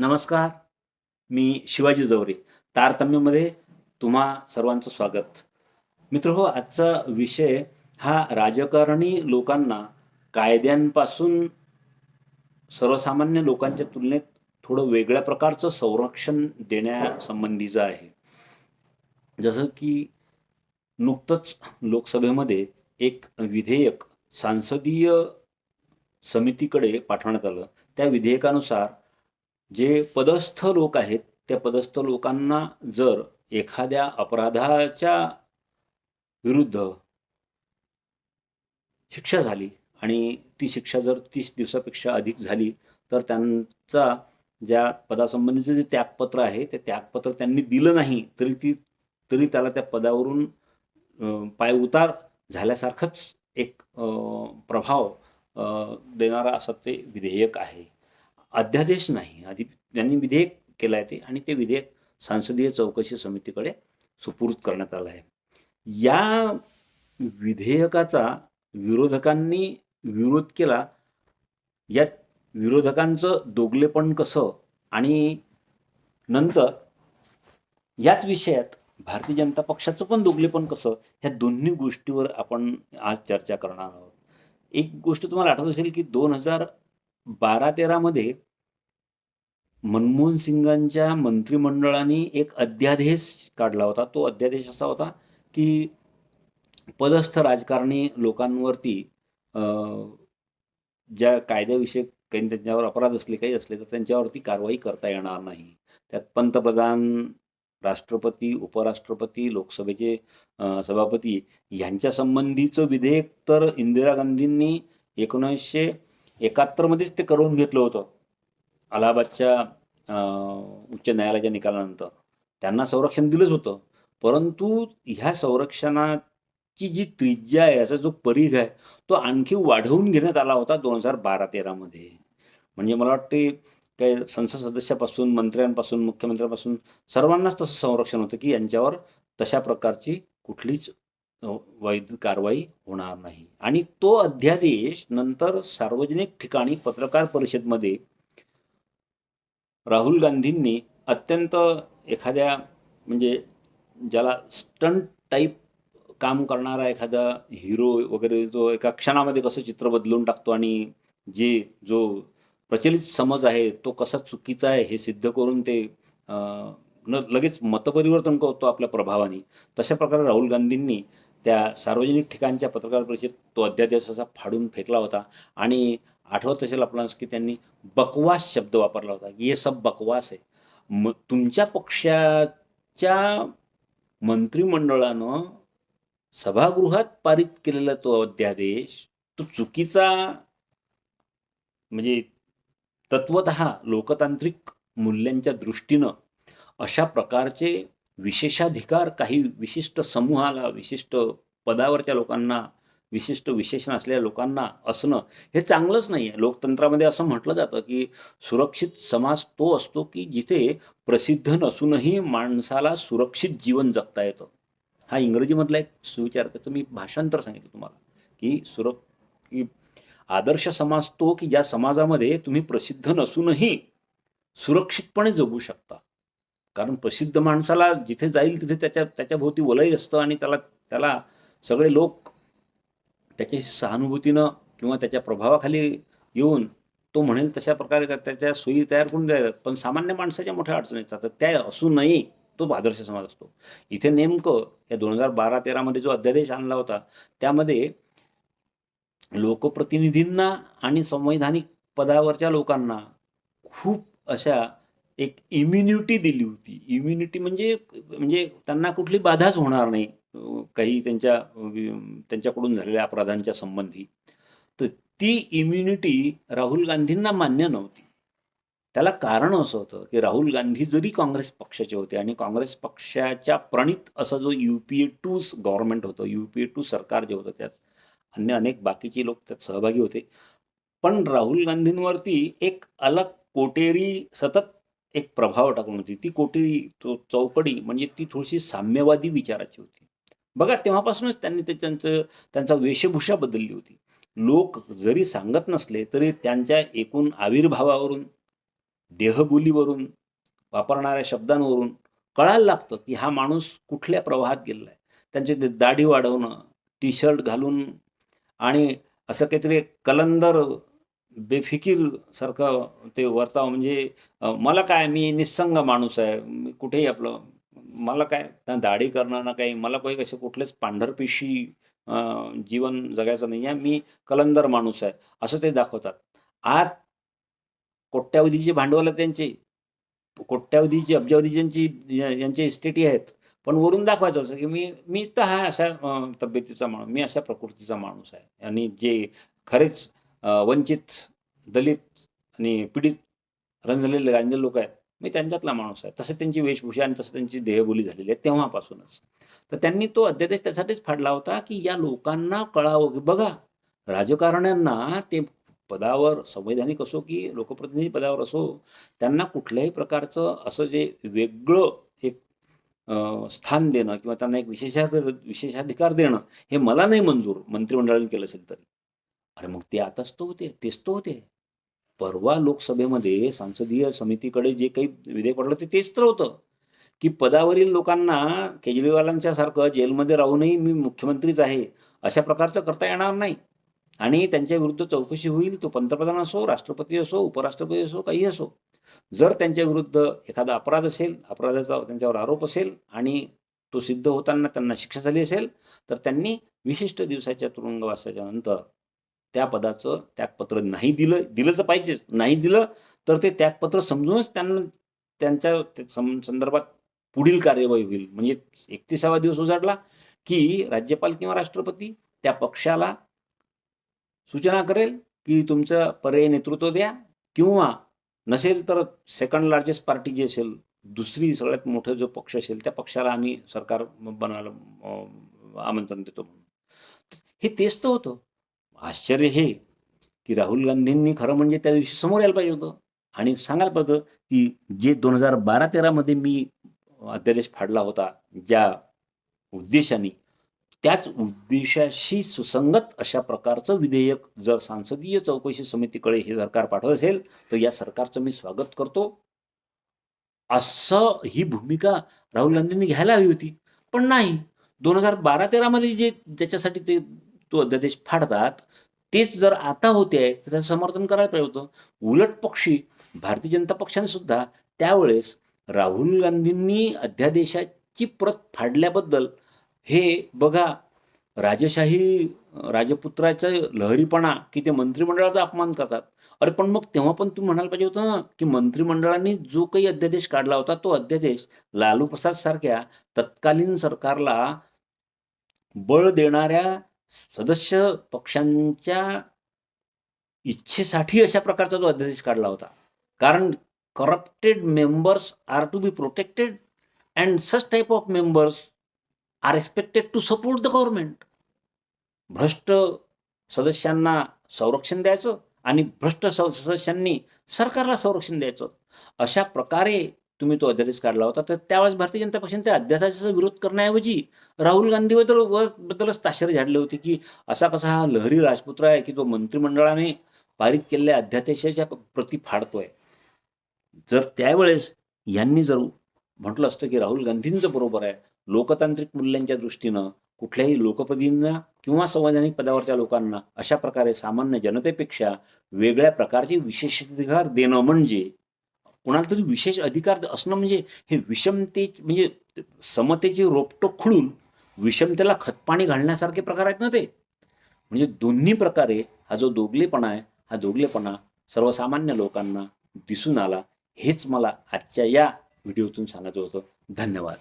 नमस्कार मी शिवाजी जवरे तारतम्यमध्ये तुम्हा सर्वांचं स्वागत. मित्र हो आजचा विषय हा राजकारणी लोकांना कायद्यांपासून सर्वसामान्य लोकांच्या तुलनेत थोडं वेगळ्या प्रकारचं संरक्षण देण्यासंबंधीचं आहे. जसं की नुकतंच लोकसभेमध्ये एक विधेयक सांसदीय समितीकडे पाठवण्यात आलं. त्या विधेयकानुसार जे पदस्थ लोक आहेत त्या पदस्थ लोकांना जर एखाद्या अपराधाच्या विरुद्ध शिक्षा झाली आणि ती शिक्षा जर तीस दिवसापेक्षा अधिक झाली तर त्यांचा ज्या पदासंबंधीचं जे त्यागपत्र आहे ते त्यागपत्र त्यांनी दिलं नाही तरी ती तरी त्याला त्या पदावरून पायउतार झाल्यासारखंच एक प्रभाव देणारा असं ते विधेयक आहे. अध्यादेश नाही. आधी त्यांनी विधेयक केलं आहे ते आणि ते विधेयक संसदीय चौकशी समितीकडे सुपूर्द करण्यात आलं आहे. या विधेयकाचा विरोधकांनी विरोध केला. यात विरोधकांचं दोगलेपण कसं आणि नंतर याच विषयात भारतीय जनता पक्षाचं पण दोगलेपण कसं ह्या दोन्ही गोष्टीवर आपण आज चर्चा करणार आहोत. एक गोष्ट तुम्हाला आठवत असेल की दोन हजार बारा तेरामध्ये मनमोहन सिंगांच्या मंत्रिमंडळाने एक अध्यादेश काढला होता. तो अध्यादेश असा होता की पदस्थ राजकारणी लोकांवरती ज्या कायद्याविषयक काही त्यांच्यावर अपराध असले काही असले तर त्यांच्यावरती कारवाई करता येणार नाही. त्यात पंतप्रधान राष्ट्रपती उपराष्ट्रपती लोकसभेचे सभापती यांच्या संबंधीचं विधेयक तर इंदिरा गांधींनी एकोणीसशे एकाहत्तरमध्येच ते करून घेतलं होतं. अलाहाबादच्या उच्च न्यायालयाच्या निकालानंतर. त्यांना संरक्षण दिलंच होतं. परंतु ह्या संरक्षणाची जी त्रिज्या आहे याचा जो परिघ आहे तो आणखी वाढवून घेण्यात आला होता दोन हजार बारा तेरामध्ये. म्हणजे मला वाटते काय संसद सदस्यापासून मंत्र्यांपासून मुख्यमंत्र्यांपासून सर्वांनाच तसं संरक्षण होतं की यांच्यावर तशा प्रकारची कुठलीच वैध कारवाई होणार नाही. आणि तो अध्यादेश नंतर सार्वजनिक ठिकाणी पत्रकार परिषदमध्ये राहुल गांधींनी अत्यंत एखाद्या म्हणजे ज्याला स्टंट टाईप काम करणारा एखादा हिरो वगैरे जो एका क्षणामध्ये कसं चित्र बदलून टाकतो आणि जे जो प्रचलित समज आहे तो कसा चुकीचा आहे हे सिद्ध करून ते अं, न लगेच मतपरिवर्तन करतो आपल्या प्रभावाने. तशा प्रकारे राहुल गांधींनी त्या सार्वजनिक ठिकाणच्या पत्रकार परिषदेत तो अध्यादेश असा फाडून फेकला होता. आणि आठवत असेल आपणास की त्यांनी बकवास शब्द वापरला होता. ये सब बकवास आहे म तुमच्या पक्षाच्या मंत्रिमंडळानं सभागृहात पारित केलेला तो अध्यादेश तो चुकीचा म्हणजे तत्वत लोकतांत्रिक मूल्यांच्या दृष्टीनं अशा प्रकारचे विशेषाधिकार काही विशिष्ट समूहाला विशिष्ट पदावरच्या लोकांना विशिष्ट विशेषण असलेल्या लोकांना असणं हे चांगलंच नाही आहे लोकतंत्रामध्ये असं म्हटलं जातं की सुरक्षित समाज तो असतो की जिथे प्रसिद्ध नसूनही माणसाला सुरक्षित जीवन जगता येतं. हा इंग्रजीमधला एक सुविचार त्याचं मी भाषांतर सांगितलं तुम्हाला. की सुर की आदर्श समाज तो की ज्या समाजामध्ये तुम्ही प्रसिद्ध नसूनही सुरक्षितपणे जगू शकता. कारण प्रसिद्ध माणसाला जिथे जाईल तिथे त्याच्या त्याच्या भोवती वलय असतं आणि त्याला त्याला सगळे लोक त्याच्याशी सहानुभूतीनं किंवा त्याच्या प्रभावाखाली येऊन तो म्हणेल तशा प्रकारे त्या- त्याच्या सोयी तयार करून द्यायला पण सामान्य माणसाच्या मोठ्या अडचणी येतात तर त्या असूनही तो आदर्श समाज असतो. इथे नेमकं या दोन हजार बारा तेरामध्ये जो अध्यादेश आणला होता त्यामध्ये लोकप्रतिनिधींना आणि संवैधानिक पदावरच्या लोकांना खूप अशा एक इम्युनिटी दिली होती. इम्युनिटी म्हणजे म्हणजे त्यांना कुठली बाधाच होणार नाही काही त्यांच्या त्यांच्याकडून झालेल्या अपराधांच्या संबंधी. तर ती इम्युनिटी राहुल गांधींना मान्य नव्हती. त्याला कारण असं होतं की राहुल गांधी जरी काँग्रेस पक्षाचे होते आणि काँग्रेस पक्षाच्या प्रणित असं जो U P A two government होतं यू पी ए टू सरकार जे होतं त्यात अन्य अनेक बाकीचे लोक त्यात सहभागी होते. पण राहुल गांधींवरती एक अलग कोटेरी सतत एक प्रभाव टाकून होती. ती कोटी तो चौकडी म्हणजे ती थोडीशी साम्यवादी विचाराची होती. बघा तेव्हापासूनच त्यांनी ते त्यांचं त्यांचा वेशभूषा बदलली होती. लोक जरी सांगत नसले तरी त्यांच्या एकूण आविर्भावावरून देहबोलीवरून वापरणाऱ्या शब्दांवरून कळायला लागतं की हा माणूस कुठल्या प्रवाहात गेलेला आहे. त्यांचे ते दाढी वाढवणं टी शर्ट घालून आणि असं काहीतरी कलंदर बेफिकीर सारखं ते वर्ताव म्हणजे मला काय मी निस्संग माणूस आहे. कुठेही आपलं मला काय ना दाढी करणं ना काही मला काही कसे कुठलेच पांढरपेशी जीवन जगायचं नाही आहे. मी कलंदर माणूस आहे. असं ते दाखवतात. आज कोट्यावधीचे भांडवल आहे त्यांचे. कोट्यावधीची अब्जावधी ज्यांची यांचे इस्टेटी आहेत. पण वरून दाखवायचं असं की मी मी तर हा अशा तब्येतीचा माणूस मी अशा प्रकृतीचा माणूस आहे. आणि जे खरेच वंचित दलित आणि पीडित रंजलेले गांजले लोक आहेत. मी त्यांच्यातला माणूस आहे. तसं त्यांची वेशभूषा आणि तसं त्यांची देहबोली झालेली आहे तेव्हापासूनच. तर त्यांनी तो अध्यादेश त्यासाठीच फाडला होता की या लोकांना कळावं की बघा राजकारण्यांना ते पदावर संवैधानिक असो की लोकप्रतिनिधी पदावर असो त्यांना कुठल्याही प्रकारचं असं जे वेगळं एक स्थान देणं किंवा त्यांना एक विशेषाधिकार विशेषाधिकार देणं हे मला नाही मंजूर मंत्रिमंडळाने केलं असेल तरी. अरे मग ते आताच तो होते तेच तो होते. परवा लोकसभेमध्ये संसदीय समितीकडे जे काही विधेयक पडलं ते तेच तर होतं. की पदावरील लोकांना केजरीवालांच्या सारखं जेलमध्ये राहूनही मी मुख्यमंत्रीच आहे अशा प्रकारचं करता येणार नाही. आणि त्यांच्या विरुद्ध चौकशी होईल तो पंतप्रधान असो राष्ट्रपती असो उपराष्ट्रपती असो काही असो. जर त्यांच्या विरुद्ध एखादा अपराध असेल अपराधाचा त्यांच्यावर आरोप असेल आणि तो सिद्ध होताना त्यांना शिक्षा झाली असेल तर त्यांनी विशिष्ट दिवसाच्या तुरुंगवासाच्या नंतर त्या पदाचं त्यागपत्र नाही दिलं दिलं तर पाहिजेच. नाही दिलं तर ते त्यागपत्र समजूनच त्यांना त्यांच्या संदर्भात पुढील कार्यवाही होईल. म्हणजे एकतीसावा दिवस उजाडला की राज्यपाल किंवा राष्ट्रपती त्या पक्षाला सूचना करेल की तुमचं पर्यायी नेतृत्व द्या किंवा नसेल तर सेकंड लार्जेस्ट पार्टी जी असेल दुसरी सगळ्यात मोठं जो पक्ष असेल त्या पक्षाला आम्ही सरकार बनवायला आमंत्रण देतो म्हणून. हे तेच तर होतं. आश्चर्य हे की राहुल गांधींनी खरं म्हणजे त्या दिवशी समोर यायला पाहिजे होतं. आणि सांगायला पाहिजे होतं की जे दोन हजार बारा तेरामध्ये मी अध्यादेश फाडला होता ज्या उद्देशाने त्याच उद्देशाशी सुसंगत अशा प्रकारचं विधेयक जर संसदीय चौकशी समितीकडे हे सरकार पाठवत असेल तर या सरकारचं मी स्वागत करतो. असं ही भूमिका राहुल गांधींनी घ्यायला हवी होती. पण नाही. दोन हजार बारा तेरामध्ये जे ज्याच्यासाठी ते तो अध्यादेश फाडतात तेच जर आता होते आहे तर त्याचं समर्थन करायला पाहिजे होतं. उलट पक्षी भारतीय जनता पक्षाने सुद्धा त्यावेळेस राहुल गांधींनी अध्यादेशाची प्रत फाडल्याबद्दल हे बघा राजशाही राजपुत्राचा लहरीपणा की ते मंत्रिमंडळाचा अपमान करतात. अरे पण मग तेव्हा पण तू म्हणायला पाहिजे होतं ना की मंत्रिमंडळाने जो काही अध्यादेश काढला होता तो अध्यादेश लालू प्रसाद सारख्या तत्कालीन सरकारला बळ देणाऱ्या सदस्य पक्षांच्या इच्छेसाठी अशा प्रकारचा तो अध्यादेश काढला होता. कारण corrupted members are to be protected and such type of members are expected to support the government भ्रष्ट सदस्यांना संरक्षण द्यायचं आणि भ्रष्ट सदस्यांनी सरकारला संरक्षण द्यायचं. अशा प्रकारे तुम्ही तो अध्यादेश काढला होता तर त्यावेळेस भारतीय जनता पक्षाने त्या अध्यादेशाचा विरोध करण्याऐवजी राहुल गांधीबद्दल बद्दल बद्दलच ताशेरे झाडले होते की असा कसा हा लहरी राजपुत्र आहे की तो मंत्रिमंडळाने पारित केलेल्या अध्यादेशाच्या प्रती फाडतोय. जर त्यावेळेस यांनी जर म्हटलं असतं की राहुल गांधींचं बरोबर आहे लोकतांत्रिक मूल्यांच्या दृष्टीनं कुठल्याही लोकप्रतिनिधींना किंवा संवैधानिक पदावरच्या लोकांना अशा प्रकारे सामान्य जनतेपेक्षा वेगळ्या प्रकारचे विशेषाधिकार देणं म्हणजे कोणाला तरी विशेष अधिकार असणं म्हणजे हे विषमते म्हणजे समतेची रोपटो खुळून विषमतेला खतपाणी घालण्यासारखे प्रकार आहेत ना ते. म्हणजे दोन्ही प्रकारे हा जो दोगलेपणा आहे हा दोगलेपणा सर्वसामान्य लोकांना दिसून आला हेच मला आजच्या या व्हिडिओतून सांगायचं होतं. धन्यवाद.